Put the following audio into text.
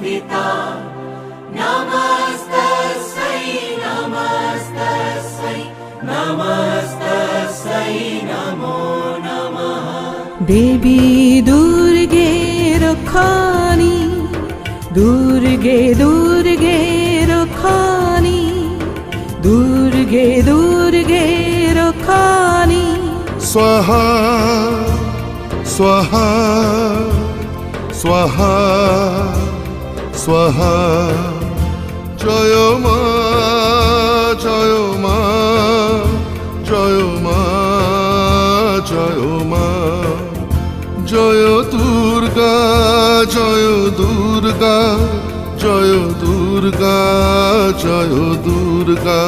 स्मिता नमस्तस्यै नमस्तस्यै नमस्तस्यै नमो नमः देवी दुर्गे रक्षानि दुर्गे दुर्गे रक्षानि दुर्गे दुर्गे रक्षानि स्वाहा स्वाहा स्वाहा স্বাহা। জয় মা জয় মা জয় মা জয় মা। জয় দুর্গা জয় দুর্গা জয় দুর্গা জয় দুর্গা।